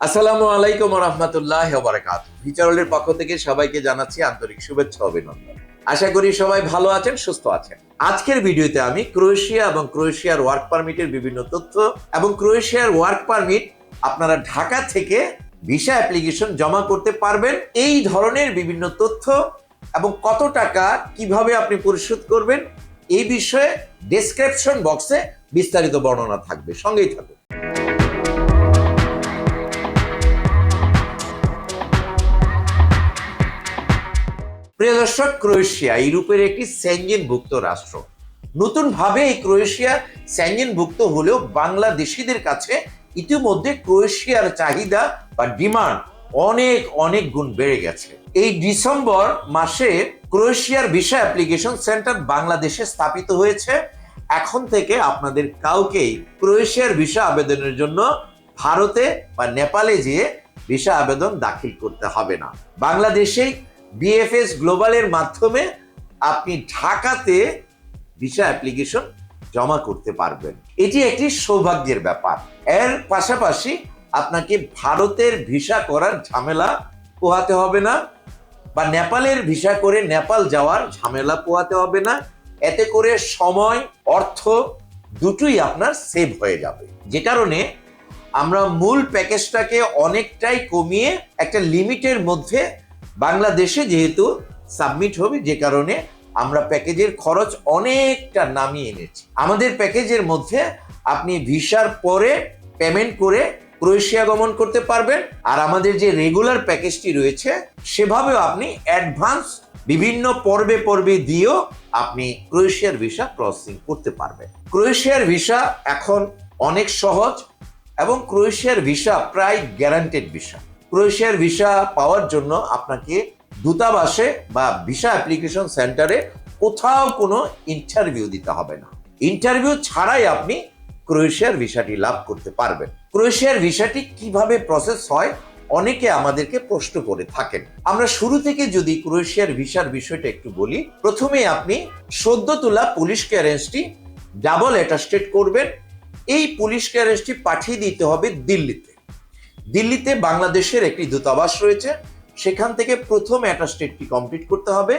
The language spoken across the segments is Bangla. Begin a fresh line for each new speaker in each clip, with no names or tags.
আসসালামু আলাইকুম রহমতুল্লাহ বারাকাত ভিচারলের পক্ষ থেকে সবাইকে জানাচ্ছি আন্তরিক শুভেচ্ছা অভিনন্দন। আশা করি সবাই ভালো আছেন, সুস্থ আছেন। আজকের ভিডিওতে আমি ক্রোয়েশিয়া এবং ক্রোয়েশিয়ার ওয়ার্ক পারমিটের বিভিন্ন তথ্য এবং ক্রোয়েশিয়ার ওয়ার্ক পারমিট আপনারা ঢাকা থেকে ভিসা অ্যাপ্লিকেশন জমা করতে পারবেন। এই ধরনের বিভিন্ন তথ্য এবং কত টাকা কীভাবে আপনি পরিশোধ করবেন, এই বিষয়ে ডেসক্রিপশন বক্সে বিস্তারিত বর্ণনা থাকবে। সঙ্গেই থাকুন। প্রিয় দর্শক, ক্রোয়েশিয়া ইউরোপের একটি স্যাঞ্জেনভুক্ত রাষ্ট্র। নতুনভাবে এই ক্রোয়েশিয়া স্যাঞ্জেনভুক্ত হলেও বাংলাদেশিদের কাছে ইতিমধ্যে ক্রোয়েশিয়ার চাহিদা বা ডিমান্ড অনেক অনেক গুণ বেড়ে গেছে। এই ডিসেম্বর মাসে ক্রোয়েশিয়ার ভিসা অ্যাপ্লিকেশন সেন্টার বাংলাদেশে স্থাপিত হয়েছে। এখন থেকে আপনাদের কাউকেই ক্রোয়েশিয়ার ভিসা আবেদনের জন্য ভারতে বা নেপালে যেয়ে ভিসা আবেদন দাখিল করতে হবে না। বাংলাদেশেই বিএফএস গ্লোবালের মাধ্যমে আপনি ঢাকাতে ভিসা অ্যাপ্লিকেশন জমা করতে পারবেন। এটি একটি সৌভাগ্যের ব্যাপার। এর পাশাপাশি আপনাকে ভারতের ভিসা করার ঝামেলা পোহাতে হবে না বা নেপালের ভিসা করে নেপাল যাওয়ার ঝামেলা পোহাতে হবে না। এতে করে সময়, অর্থ দুটোই আপনার সেভ হয়ে যাবে। যে কারণে আমরা মূল প্যাকেজটাকে অনেকটাই কমিয়ে একটা লিমিটের মধ্যে বাংলাদেশে যেহেতু সাবমিট হবে, যে কারণে আমরা প্যাকেজের খরচ অনেকটা নামিয়ে এনেছি। আমাদের প্যাকেজের মধ্যে আপনি ভিসার পরে পেমেন্ট করে ক্রোয়েশিয়া গমন করতে পারবেন। আর আমাদের যে রেগুলার প্যাকেজটি রয়েছে, সেভাবেও আপনি অ্যাডভান্স বিভিন্ন পর্বে পর্বে দিয়েও আপনি ক্রোয়েশিয়ার ভিসা ক্রসিং করতে পারবেন। ক্রোয়েশিয়ার ভিসা এখন অনেক সহজ এবং ক্রোয়েশিয়ার ভিসা প্রায় গ্যারান্টেড ভিসা। ক্রোয়েশিয়ার ভিসা পাওয়ার জন্য আপনাকে দূতাবাসে বা ভিসা অ্যাপ্লিকেশন সেন্টারে কোথাও কোনো ইন্টারভিউ দিতে হবে না। ইন্টারভিউ ছাড়াই আপনি ক্রোয়েশিয়ার ভিসাটি লাভ করতে পারবেন। ক্রোয়েশিয়ার ভিসাটি কীভাবে প্রসেস হয় অনেকে আমাদেরকে প্রশ্ন করে থাকেন। আমরা শুরু থেকে যদি ক্রোয়েশিয়ার ভিসার বিষয়টা একটু বলি প্রথমে আপনি সদ্য তোলা পুলিশ ক্লিয়ারেন্সটি ডাবল অ্যাটাস্টেড করবেন। এই পুলিশ ক্লিয়ারেন্সটি পাঠিয়ে দিতে হবে দিল্লিতে। দিল্লিতে বাংলাদেশের একটি দূতাবাস রয়েছে। সেখান থেকে প্রথম অ্যাটাস্টেডটি কমপ্লিট করতে হবে।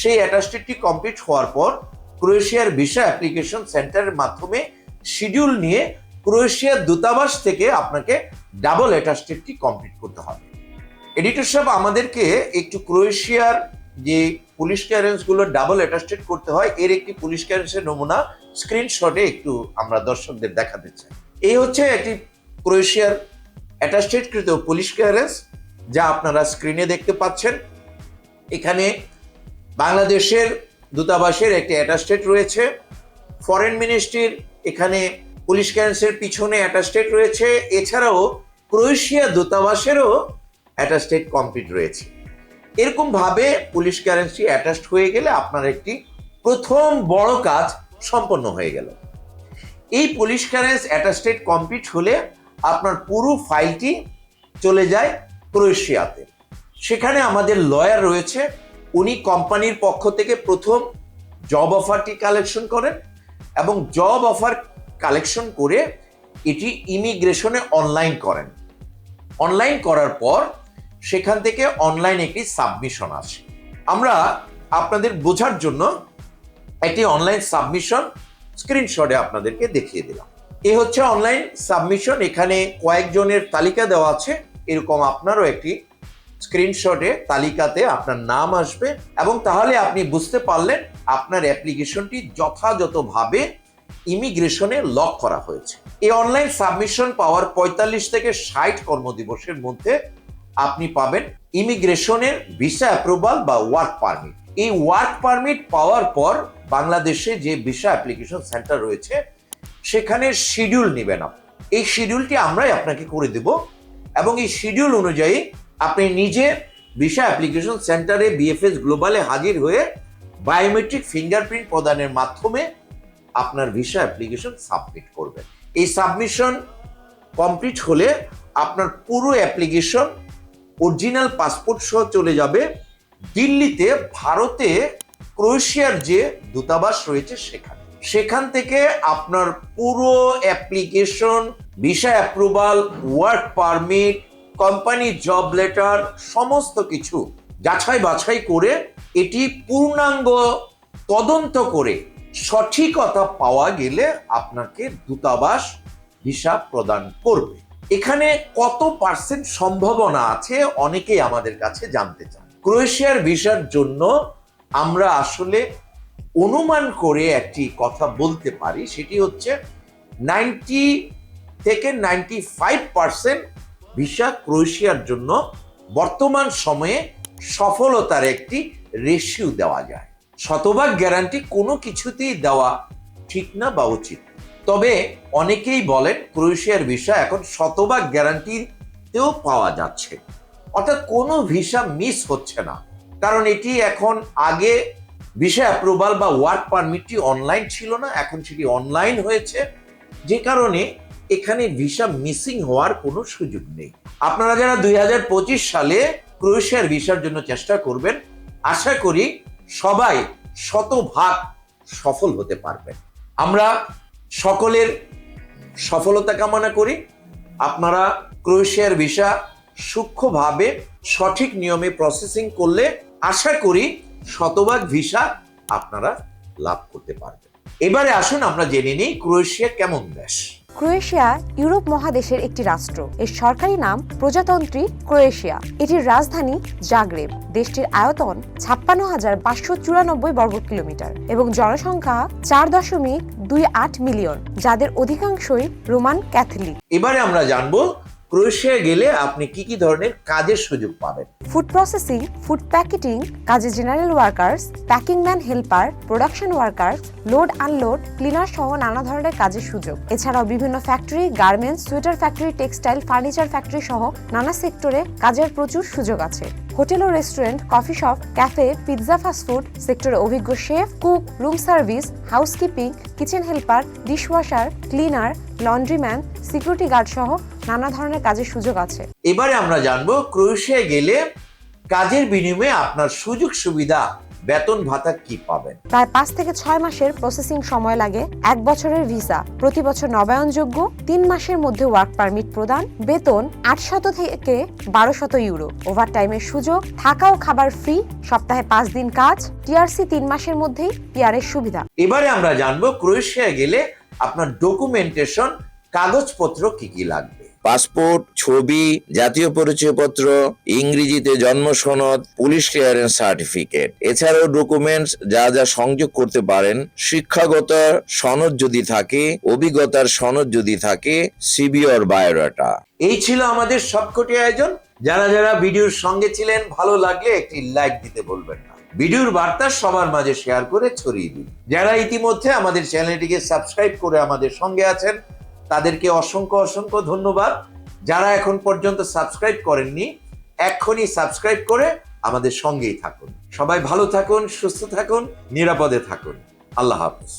সেই অ্যাটাস্টেডটি কমপ্লিট হওয়ার পর ক্রোয়েশিয়ার ভিসা অ্যাপ্লিকেশন সেন্টারের মাধ্যমে শিডিউল নিয়ে ক্রোয়েশিয়ার দূতাবাস থেকে আপনাকে ডাবল অ্যাটাস্টেডটি কমপ্লিট করতে হবে। এডিটর সাহেব, আমাদেরকে একটু ক্রোয়েশিয়ার যে পুলিশ ক্লিয়ারেন্সগুলো ডাবল অ্যাটাস্টেড করতে হয়, এর একটি পুলিশ ক্লিয়ারেন্সের নমুনা স্ক্রিনশটে একটু আমরা দর্শকদের দেখাতে চাই। এই হচ্ছে একটি ক্রোয়েশিয়ার অ্যাটাস্টেডকৃত পুলিশ ক্লিয়ারেন্স যা আপনারা স্ক্রিনে দেখতে পাচ্ছেন। এখানে বাংলাদেশের দূতাবাসের একটি অ্যাটাস্টেড রয়েছে। ফরেন মিনিস্ট্রির এখানে পুলিশ ক্লিয়ারেন্সের পিছনে অ্যাটাস্টেড রয়েছে। এছাড়াও ক্রোয়েশিয়া দূতাবাসেরও অ্যাটাস্টেড কমপ্লিট রয়েছে। এরকম ভাবে পুলিশ ক্লিয়ারেন্সটি অ্যাটাচড হয়ে গেলে আপনার একটি প্রথম বড় কাজ সম্পন্ন হয়ে গেল। এই পুলিশ ক্লিয়ারেন্স অ্যাটাস্টেড কমপ্লিট হলে আপনার পুরো ফাইলটি চলে যায় ক্রোয়েশিয়াতে। সেখানে আমাদের লয়ার রয়েছে। উনি কোম্পানির পক্ষ থেকে প্রথম জব অফারটি কালেকশন করেন এবং জব অফার কালেকশন করে এটি ইমিগ্রেশনে অনলাইন করেন। অনলাইন করার পর সেখান থেকে অনলাইন একটি সাবমিশন আসে। আমরা আপনাদের বোঝার জন্য একটি অনলাইন সাবমিশন স্ক্রিনশটে আপনাদেরকে দেখিয়ে দিলাম। এ হচ্ছে অনলাইন সাবমিশন এখানে কয়েকজনের তালিকা দেওয়া আছে। এরকম আপনারও একটি স্ক্রিনশটে তালিকাতে আপনার নাম আসবে এবং তাহলে আপনি বুঝতে পারলেন আপনার অ্যাপ্লিকেশনটি যথাযথভাবে ইমিগ্রেশনে লক করা হয়েছে। এই অনলাইন সাবমিশন পাওয়ার পঁয়তাল্লিশ থেকে ষাট কর্মদিবসের মধ্যে আপনি পাবেন ইমিগ্রেশনের ভিসা অ্যাপ্রুভাল বা ওয়ার্ক পারমিট এই ওয়ার্ক পারমিট পাওয়ার পর বাংলাদেশে যে ভিসা অ্যাপ্লিকেশন সেন্টার রয়েছে সেখানে শিডিউল নেবেন আপনি। এই শিডিউলটি আমরাই আপনাকে করে দেব এবং এই শিডিউল অনুযায়ী আপনি নিজে ভিসা অ্যাপ্লিকেশন সেন্টারে বিএফএস গ্লোবালে হাজির হয়ে বায়োমেট্রিক ফিঙ্গারপ্রিন্ট প্রদানের মাধ্যমে আপনার ভিসা অ্যাপ্লিকেশন সাবমিট করবেন। এই সাবমিশন কমপ্লিট হলে আপনার পুরো অ্যাপ্লিকেশন অরিজিনাল পাসপোর্ট সহ চলে যাবে। দিল্লিতে, ভারতে, ক্রোয়েশিয়ার যে দূতাবাস রয়েছে সেখানে। সেখান থেকে আপনার পুরো application, visa approval, work permit, company job letter, সমস্ত কিছু যাচাই বাছাই করে এটি পূর্ণাঙ্গ তদন্ত করে সঠিকতা পাওয়া গেলে আপনাকে দূতাবাস ভিসা প্রদান করবে। এখানে কত পার্সেন্ট সম্ভাবনা আছে অনেকেই আমাদের কাছে জানতে চান। ক্রোয়েশিয়ার ভিসার জন্য আমরা আসলে অনুমান করে একটি কথা বলতে পারি, সেটি হচ্ছে নাইনটি থেকে নাইনটি ফাইভ পার্সেন্ট ভিসা ক্রোয়েশিয়ার জন্য বর্তমান সময়ে সফলতার একটি রেশিও দেওয়া যায়। শতভাগ গ্যারান্টি কোনো কিছুতেই দেওয়া ঠিক না বা উচিত। তবে অনেকেই বলেন ক্রোয়েশিয়ার ভিসা এখন শতভাগ গ্যারান্টিতেও পাওয়া যাচ্ছে। অর্থাৎ কোনো ভিসা মিস হচ্ছে না। কারণ এটি এখন আগে ভিসা অ্যাপ্রুভাল বা ওয়ার্ক পারমিটটি অনলাইন ছিল না, এখন সেটি অনলাইন হয়েছে। যে কারণে এখানে ভিসা মিসিং হওয়ার কোনো সুযোগ নেই। আপনারা যারা দুই হাজার পঁচিশ সালে ক্রোয়েশিয়ার ভিসার জন্য চেষ্টা করবেন, আশা করি সবাই শতভাগ সফল হতে পারবেন। আমরা সকলের সফলতা কামনা করি। আপনারা ক্রোয়েশিয়ার ভিসা সূক্ষ্মভাবে সঠিক নিয়মে প্রসেসিং করলে আশা করি শতভাগ ভিসা আপনারা লাভ করতে পারবেন। এবারে আসুন আমরা জেনে নিই ক্রোয়েশিয়া কেমন দেশ।
ক্রোয়েশিয়া ইউরোপ মহাদেশের একটি রাষ্ট্র। এর সরকারি নাম প্রজাতন্ত্রী ক্রোয়েশিয়া। এটির রাজধানী জাগ্রেব। দেশটির আয়তন ছাপ্পান্ন হাজার পাঁচশো চুরানব্বই বর্গ কিলোমিটার এবং জনসংখ্যা চার দশমিক দুই আট মিলিয়ন যাদের অধিকাংশই রোমান ক্যাথলিক।
এবারে আমরা জানব ক্রোয়েশিয়া গেলে আপনি কি কি ধরনের কাজের সুযোগ পাবেন?
ফুড প্রসেসিং ফুড প্যাকেটিং কাজে general workers packing man helper production workers load unload cleaner সহ নানা ধরনের কাজের সুযোগ। এছাড়াও বিভিন্ন factory garments sweater factory textile furniture factory সহ নানা সেক্টরে কাজের প্রচুর সুযোগ আছে। হোটেল ও restaurant, coffee shop, cafe, pizza fast food সেক্টরে অভিজ্ঞ chef, cook, room service, housekeeping, kitchen helper, dishwasher, cleaner, laundryman, security guard সহ নানা ধরনের কাজের সুযোগ আছে।
এবারে আমরা জানব ক্রোয়েশিয়া গেলে কাজের বিনিময়ে আপনার সুযোগ সুবিধা বেতন ভাতা কি পাবেন?
প্রায় পাঁচ থেকে ছয় মাসের প্রসেসিং সময় লাগে এক বছরের ভিসা প্রতি বছর নবায়নযোগ্য তিন মাসের মধ্যে ওয়ার্ক পারমিট প্রদান বেতন আটশত থেকে বারো শত ইউরো ওভারটাইমের সুযোগ থাকা ও খাবার ফ্রি সপ্তাহে পাঁচ দিন কাজ টিআরসি তিন মাসের মধ্যেই পিআরের সুবিধা।
এবারে আমরা জানব ক্রোয়েশিয়া গেলে আপনার ডকুমেন্টেশন কাগজপত্র কি কি লাগবে?
পাসপোর্ট, ছবি, জাতীয় পরিচয়পত্র, ইংরেজিতে জন্ম সনদ পুলিশ ক্লিয়ারেন্স সার্টিফিকেট এছাড়াও ডকুমেন্টস যা যা সংযোগ করতে পারেন, শিক্ষাগত সনদ যদি থাকে, অভিজ্ঞতার সনদ যদি থাকে সিবি অর বায়োডাটা
এই ছিল আমাদের সবকটি আয়োজন। যারা যারা ভিডিওর সঙ্গে ছিলেন, ভালো লাগলে একটি লাইক দিতে বলবেন না। ভিডিওর বার্তা সবার মাঝে শেয়ার করে ছড়িয়ে দিন। যারা ইতিমধ্যে আমাদের চ্যানেলটিকে সাবস্ক্রাইব করে আমাদের সঙ্গে আছেন তাদেরকে অসংখ্য অসংখ্য ধন্যবাদ। যারা এখন পর্যন্ত সাবস্ক্রাইব করেননি এখনই সাবস্ক্রাইব করে আমাদের সঙ্গেই থাকুন। সবাই ভালো থাকুন, সুস্থ থাকুন, নিরাপদে থাকুন। আল্লাহ হাফিজ।